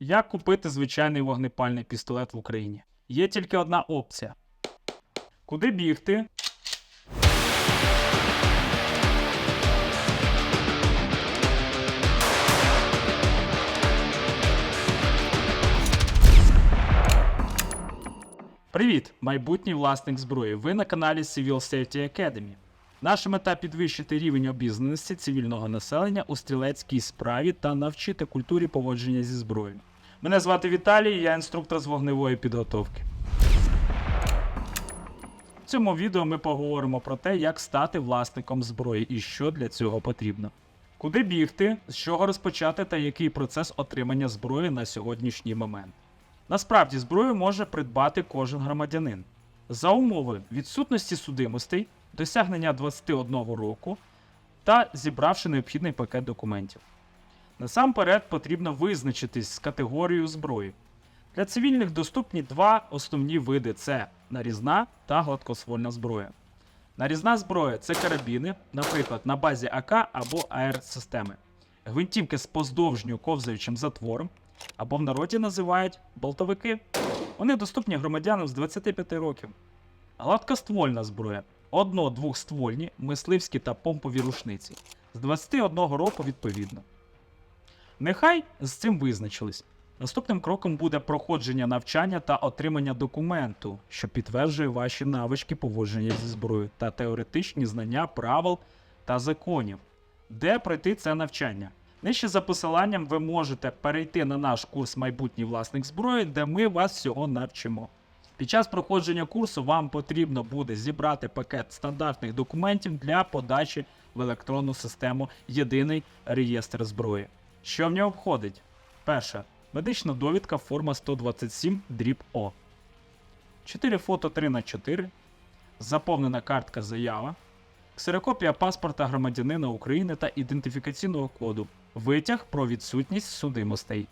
Як купити звичайний вогнепальний пістолет в Україні? Є тільки одна опція. Куди бігти? Привіт, майбутній власник зброї. Ви на каналі Civil Safety Academy. Наша мета підвищити рівень обізнаності цивільного населення у стрілецькій справі та навчити культурі поводження зі зброєю. Мене звати Віталій, я інструктор з вогневої підготовки. В цьому відео ми поговоримо про те, як стати власником зброї і що для цього потрібно. Куди бігти, з чого розпочати та який процес отримання зброї на сьогоднішній момент. Насправді зброю може придбати кожен громадянин. За умови відсутності судимостей, досягнення 21 року та зібравши необхідний пакет документів. Насамперед потрібно визначитись з категорією зброї. Для цивільних доступні два основні види: це нарізна та гладкоствольна зброя. Нарізна зброя це карабіни, наприклад, на базі АК або АР-системи, гвинтівки з поздовжньо ковзаючим затвором, або в народі називають болтовики. Вони доступні громадянам з 25 років. Гладкоствольна зброя одно-двохствольні, мисливські та помпові рушниці з 21 року відповідно. Нехай з цим визначились. Наступним кроком буде проходження навчання та отримання документу, що підтверджує ваші навички поводження зі зброєю та теоретичні знання правил та законів, де пройти це навчання. Нижче за посиланням ви можете перейти на наш курс майбутній власник зброї, де ми вас всього навчимо. Під час проходження курсу вам потрібно буде зібрати пакет стандартних документів для подачі в електронну систему Єдиний реєстр зброї. Що в нього входить? Перше. Медична довідка форма 127 дріб О. 4 фото 3 на 4 Заповнена картка заява. Ксерокопія паспорта громадянина України та ідентифікаційного коду. Витяг про відсутність судимостей.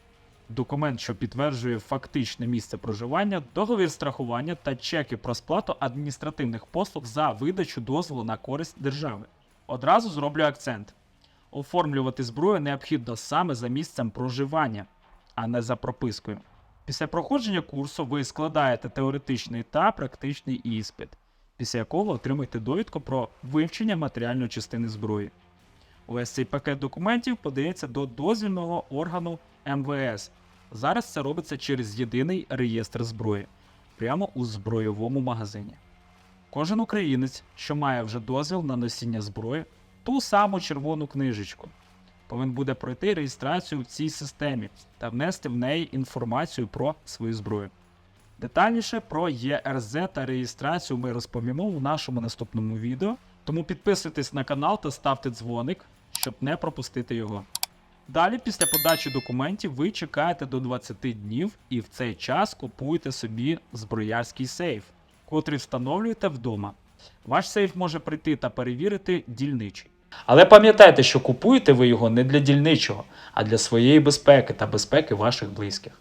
Документ, що підтверджує фактичне місце проживання, договір страхування та чеки про сплату адміністративних послуг за видачу дозволу на користь держави. Одразу зроблю акцент. Оформлювати зброю необхідно саме за місцем проживання, а не за пропискою. Після проходження курсу ви складаєте теоретичний та практичний іспит, після якого отримаєте довідку про вивчення матеріальної частини зброї. Увесь цей пакет документів подається до дозвільного органу МВС. Зараз це робиться через єдиний реєстр зброї, прямо у збройовому магазині. Кожен українець, що має вже дозвіл на носіння зброї, ту саму червону книжечку, повинен буде пройти реєстрацію в цій системі та внести в неї інформацію про свою зброю. Детальніше про ЄРЗ та реєстрацію ми розповімо в нашому наступному відео, тому підписуйтесь на канал та ставте дзвоник, щоб не пропустити його. Далі, після подачі документів, ви чекаєте до 20 днів і в цей час купуєте собі зброярський сейф, котрий встановлюєте вдома. Ваш сейф може прийти та перевірити дільничий. Але пам'ятайте, що купуєте ви його не для дільничого, а для своєї безпеки та безпеки ваших близьких.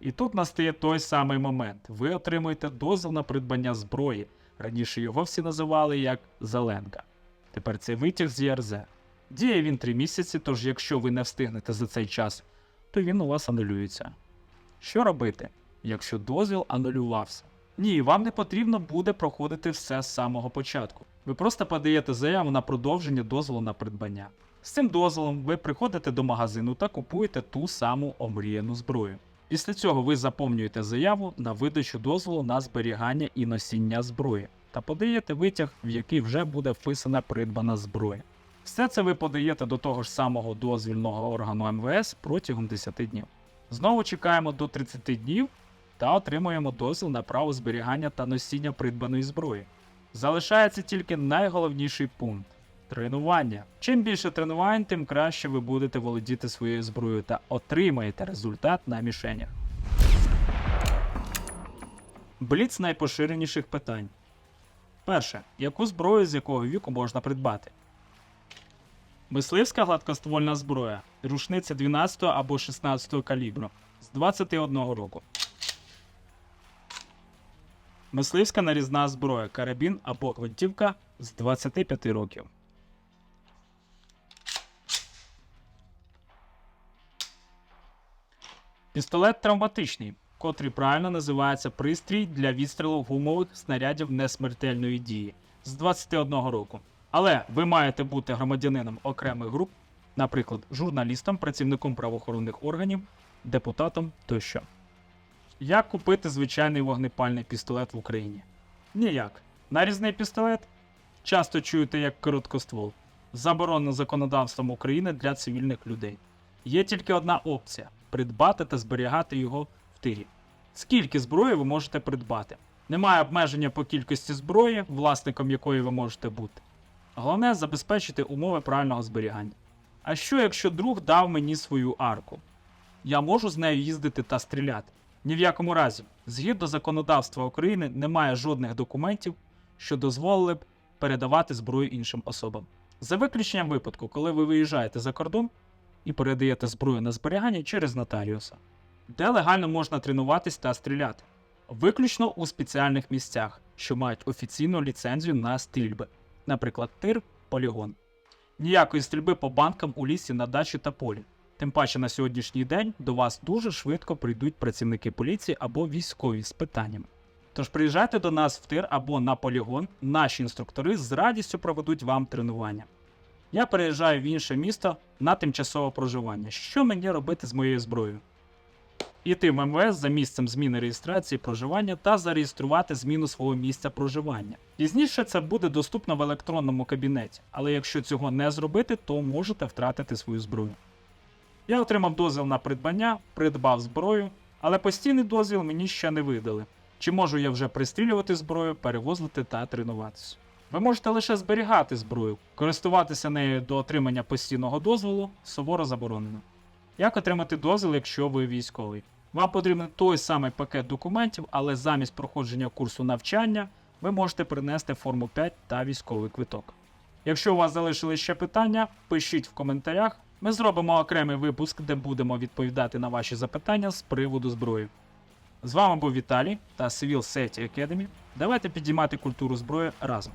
І тут настає той самий момент. Ви отримуєте дозвіл на придбання зброї. Раніше його всі називали як Зеленка. Тепер це витяг з ЄРЗ. Діє він 3 місяці, тож якщо ви не встигнете за цей час, то він у вас анулюється. Що робити, якщо дозвіл анулювався? Ні, вам не потрібно буде проходити все з самого початку. Ви просто подаєте заяву на продовження дозволу на придбання. З цим дозволом ви приходите до магазину та купуєте ту саму омріяну зброю. Після цього ви заповнюєте заяву на видачу дозволу на зберігання і носіння зброї та подаєте витяг, в який вже буде вписана придбана зброя. Все це ви подаєте до того ж самого дозвільного органу МВС протягом 10 днів. Знову чекаємо до 30 днів та отримуємо дозвіл на право зберігання та носіння придбаної зброї. Залишається тільки найголовніший пункт тренування. Чим більше тренувань, тим краще ви будете володіти своєю зброєю та отримаєте результат на мішенях. Бліц найпоширеніших питань. Перше. Яку зброю з якого віку можна придбати? Мисливська гладкоствольна зброя. Рушниця 12 або 16 калібру з 21 року. Мисливська нарізна зброя. Карабін або гвинтівка з 25 років. Пістолет травматичний, котрий правильно називається пристрій для відстрілу гумових снарядів несмертельної дії з 21 року. Але ви маєте бути громадянином окремих груп, наприклад, журналістом, працівником правоохоронних органів, депутатом тощо. Як купити звичайний вогнепальний пістолет в Україні? Ніяк. Нарізний пістолет часто чуєте як короткоствол. Заборонено законодавством України для цивільних людей. Є тільки одна опція придбати та зберігати його в тирі. Скільки зброї ви можете придбати? Немає обмеження по кількості зброї, власником якої ви можете бути. Головне забезпечити умови правильного зберігання. А що якщо друг дав мені свою арку? Я можу з нею їздити та стріляти. Ні в якому разі, згідно законодавства України, немає жодних документів, що дозволили б передавати зброю іншим особам. За виключенням випадку, коли ви виїжджаєте за кордон і передаєте зброю на зберігання через нотаріуса, де легально можна тренуватись та стріляти, виключно у спеціальних місцях, що мають офіційну ліцензію на стрільби, наприклад, тир, полігон. Ніякої стрільби по банкам у лісі на дачі та полі. Тим паче на сьогоднішній день до вас дуже швидко прийдуть працівники поліції або військові з питаннями. Тож приїжджайте до нас в тир або на полігон, наші інструктори з радістю проведуть вам тренування. Я переїжджаю в інше місто на тимчасове проживання. Що мені робити з моєю зброєю? Іти в МВС за місцем зміни реєстрації проживання та зареєструвати зміну свого місця проживання. Пізніше це буде доступно в електронному кабінеті, але якщо цього не зробити, то можете втратити свою зброю. Я отримав дозвіл на придбання, придбав зброю, але постійний дозвіл мені ще не видали. Чи можу я вже пристрілювати зброю, перевозити та тренуватися? Ви можете лише зберігати зброю, користуватися нею до отримання постійного дозволу суворо заборонено. Як отримати дозвіл, якщо ви військовий? Вам потрібен той самий пакет документів, але замість проходження курсу навчання ви можете принести форму 5 та військовий квиток. Якщо у вас залишились ще питання, пишіть в коментарях. Ми зробимо окремий випуск, де будемо відповідати на ваші запитання з приводу зброї. З вами був Віталій та Civil Safety Academy. Давайте підіймати культуру зброї разом.